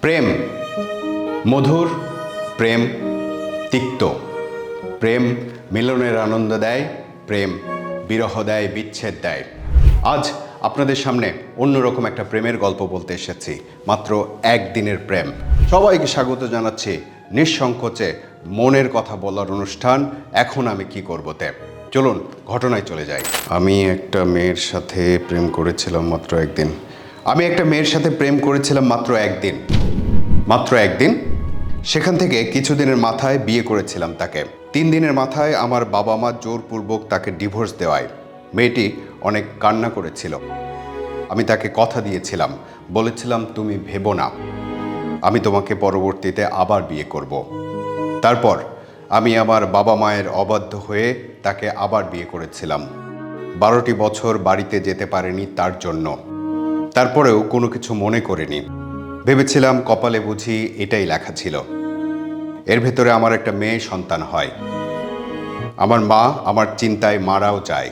প্রেম, মধুর প্রেম, তিক্ত। প্রেম মিলনের আনন্দ দেয়, প্রেম বিরহ দেয়, বিচ্ছেদ দেয়। আজ আপনাদের সামনে অন্যরকম একটা প্রেমের গল্প বলতে এসেছি, মাত্র একদিনের প্রেম। সবাইকে স্বাগত জানাচ্ছি নিঃসংকোচে মনের কথা বলার অনুষ্ঠান, এখন আমি কি করবতে? চলুন, ঘটনায় চলে যাই। আমি একটা মেয়ের সাথে প্রেম করেছিলাম মাত্র একদিন। আমি একটা মেয়ের সাথে প্রেম করেছিলাম মাত্র একদিন। মাত্র একদিন? সেখান থেকে কিছুদিনের মাথায় বিয়ে করেছিলাম তাকে। তিন দিনের মাথায় আমার বাবা মা জোরপূর্বক তাকে ডিভোর্স দেওয়ায়। মেয়েটি অনেক কান্না করেছিল। আমি তাকে কথা দিয়েছিলাম। বলেছিলাম, তুমি ভেবো না। আমি তোমাকে পরবর্তীতে আবার বিয়ে করব। তারপর আমি আমার বাবা মায়ের অবাধ্য হয়ে তাকে আবার বিয়ে করেছিলাম। বারোটি বছর বাড়িতে যেতে পারেনি তার জন্য। তারপরেও কোনো কিছু মনে করিনি। ভেবেছিলাম কপালে বুঝি এটাই লেখা ছিল। এর ভেতরে আমার একটা মেয়ে সন্তান হয়। আমার মা আমার চিন্তায় মারাও যায়।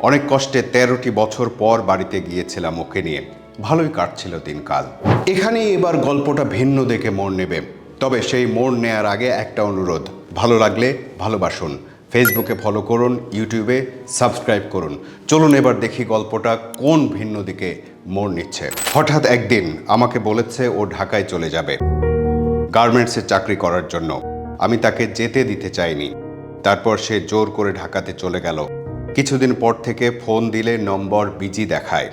অনেক কষ্টে তেরোটি বছর পর বাড়িতে গিয়েছিলাম ওকে নিয়ে। ভালোই কাটছিল দিনকাল। এখানেই এবার গল্পটা ভিন্ন দেখে মোড় নেবে। তবে সেই মোড় নেয়ার আগে একটা অনুরোধ। ভালো লাগলে ভালোবাসুন। ফেসবুকে ফলো করুন, ইউটিউবে সাবস্ক্রাইব করুন। চলুন এবার দেখি গল্পটা কোন ভিন্ন দিকে মোড় নিচ্ছে। হঠাৎ একদিন আমাকে বলেছে ও ঢাকায় চলে যাবে। গার্মেন্টসে চাকরি করার জন্য। আমি তাকে যেতে দিতে চাইনি। তারপর সে জোর করে ঢাকাতে চলে গেল। কিছুদিন পর থেকে ফোন দিলে নম্বর বিজি দেখায়।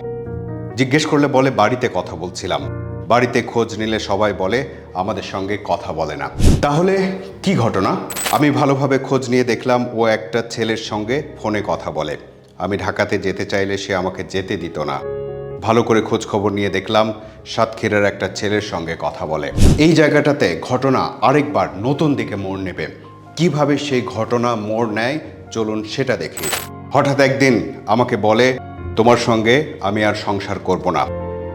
জিজ্ঞেস করলে বলে, বাড়িতে কথা বলছিলাম। বাড়িতে খোঁজ নিলে সবাই বলে, আমাদের সঙ্গে কথা বলে না। তাহলে কি ঘটনা? আমি ভালোভাবে খোঁজ নিয়ে দেখলাম, ও একটা ছেলের সঙ্গে ফোনে কথা বলে। আমি ঢাকাতে যেতে চাইলে সে আমাকে যেতে দিত না। ভালো করে খোঁজ খবর নিয়ে দেখলাম সাতক্ষীরার একটা ছেলের সঙ্গে কথা বলে। এই জায়গাটাতে ঘটনা আরেকবার নতুন দিকে মোড় নেবে। কীভাবে সেই ঘটনা মোড় নেয়, চলুন সেটা দেখি। হঠাৎ একদিন আমাকে বলে, তোমার সঙ্গে আমি আর সংসার করব না।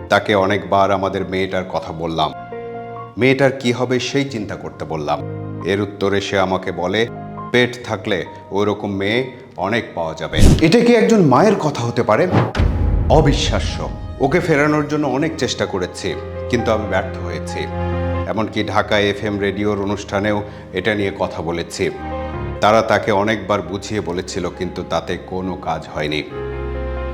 তাকে অনেকবার আমাদের মেয়েটার কথা বললাম। মেয়েটার কি হবে সেই চিন্তা করতে বললাম। এর উত্তরে সে আমাকে বলে, পেট থাকলে ওই রকম মেয়ে অনেক পাওয়া যাবে। এটা কি একজন মায়ের কথা হতে পারে? অবিশ্বাস্য। ওকে ফেরানোর জন্য অনেক চেষ্টা করেছি, কিন্তু আমি ব্যর্থ হয়েছি। এমনকি ঢাকা এফ এম রেডিওর অনুষ্ঠানেও এটা নিয়ে কথা বলেছি। তারা তাকে অনেকবার বুঝিয়ে বলেছিল, কিন্তু তাতে কোনো কাজ হয়নি।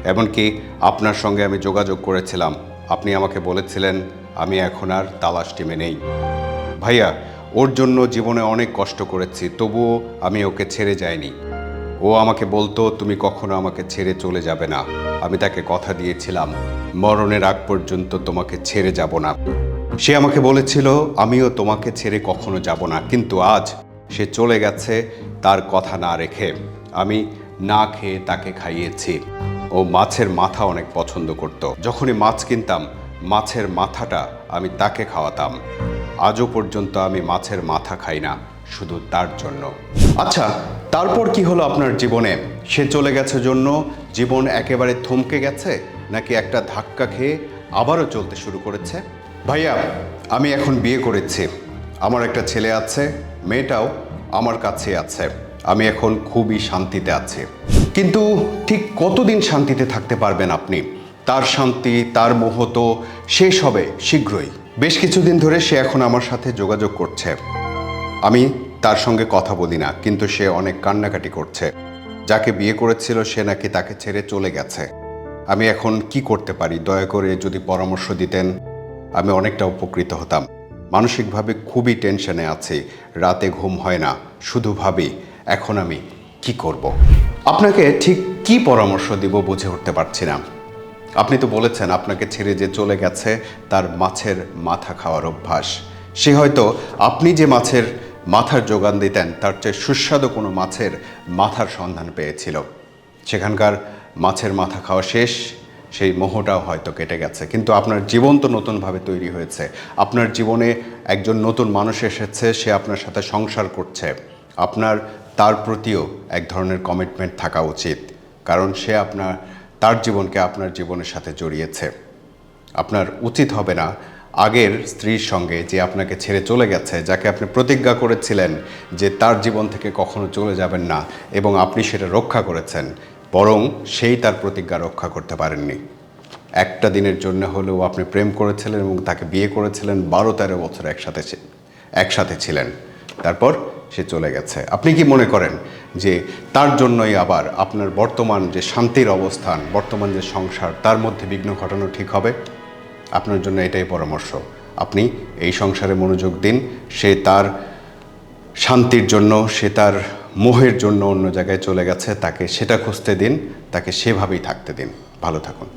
এমনকি আপনার সঙ্গে আমি যোগাযোগ করেছিলাম। আপনি আমাকে বলেছিলেন, আমি এখন আর তালাশ টিমে নেই। ভাইয়া, ওর জন্য জীবনে অনেক কষ্ট করেছি, তবুও আমি ওকে ছেড়ে যাইনি। ও আমাকে বলতো, তুমি কখনো আমাকে ছেড়ে চলে যাবে না। আমি তাকে কথা দিয়েছিলাম, মরণের আগ পর্যন্ত তোমাকে ছেড়ে যাব না। সে আমাকে বলেছিল, আমিও তোমাকে ছেড়ে কখনো যাব না, কিন্তু আজ সে চলে গেছে তার কথা না রেখে। আমি না খেয়ে তাকে খাইয়েছি। ও মাছের মাথা অনেক পছন্দ করত। যখনই মাছ কিনতাম, মাছের মাথাটা আমি তাকে খাওয়াতাম। আজও পর্যন্ত আমি মাছের মাথা খাই না, শুধু তার জন্য। আচ্ছা তারপর কি হলো আপনার জীবনে? সে চলে গেছে জন্য জীবন একেবারে থমকে গেছে, নাকি একটা ধাক্কা খেয়ে আবারও চলতে শুরু করেছে? ভাইয়া, আমি এখন বিয়ে করেছি। আমার একটা ছেলে আছে, মেয়েটাও আমার কাছে আছে। আমি এখন খুবই শান্তিতে আছি। কিন্তু ঠিক কতদিন শান্তিতে থাকতে পারবেন আপনি? তার শান্তি, তার মোহ তো শেষ হবে শীঘ্রই। বেশ কিছুদিন ধরে সে এখন আমার সাথে যোগাযোগ করছে। আমি তার সঙ্গে কথা বলি না, কিন্তু সে অনেক কান্নাকাটি করছে। যাকে বিয়ে করেছিল সে নাকি তাকে ছেড়ে চলে গেছে। আমি এখন কি করতে পারি? দয়া করে যদি পরামর্শ দিতেন, আমি অনেকটা উপকৃত হতাম। মানসিকভাবে খুবই টেনশনে আছি। রাতে ঘুম হয় না। শুধু ভাবি, এখন আমি কি করব। আপনাকে ঠিক কি পরামর্শ দিব বুঝে উঠতে পারছি না। আপনি তো বলেছেন আপনাকে ছেড়ে যে চলে গেছে, তার মাছের মাথা খাওয়ার অভ্যাস। সে হয়তো আপনি যে মাছের মাথার যোগান দিতেন, তার চেয়ে সুস্বাদু কোনো মাছের মাথার সন্ধান পেয়েছিল। সেখানকার মাছের মাথা খাওয়া শেষ, সেই মোহটাও হয়তো কেটে গেছে। কিন্তু আপনার জীবন তো নতুনভাবে তৈরি হয়েছে। আপনার জীবনে একজন নতুন মানুষ এসেছে, সে আপনার সাথে সংসার করছে। আপনার, তার প্রতিও এক ধরনের কমিটমেন্ট থাকা উচিত। কারণ সে আপনার, তার জীবনকে আপনার জীবনের সাথে জড়িয়েছে। আপনার উচিত হবে না আগের স্ত্রীর সঙ্গে যে আপনাকে ছেড়ে চলে গেছে, যাকে আপনি প্রতিজ্ঞা করেছিলেন যে তার জীবন থেকে কখনো চলে যাবেন না এবং আপনি সেটা রক্ষা করেছেন, বরং সেই তার প্রতিজ্ঞা রক্ষা করতে পারেননি। একটা দিনের জন্য হলেও আপনি প্রেম করেছিলেন এবং তাকে বিয়ে করেছিলেন, বারো তেরো বছর একসাথে একসাথে ছিলেন। তারপর সে চলে গেছে। আপনি কি মনে করেন যে তার জন্যই আবার আপনার বর্তমান যে শান্তির অবস্থান, বর্তমান যে সংসার, তার মধ্যে বিঘ্ন ঘটানো ঠিক হবে? আপনার জন্য এটাই পরামর্শ। আপনি এই সংসারে মনোযোগ দিন, সে তার শান্তির জন্য, সে তার মোহের জন্য অন্য জায়গায় চলে গেছে, তাকে সেটা খুঁজতে দিন, তাকে সেভাবেই থাকতে দিন। ভালো থাকুন।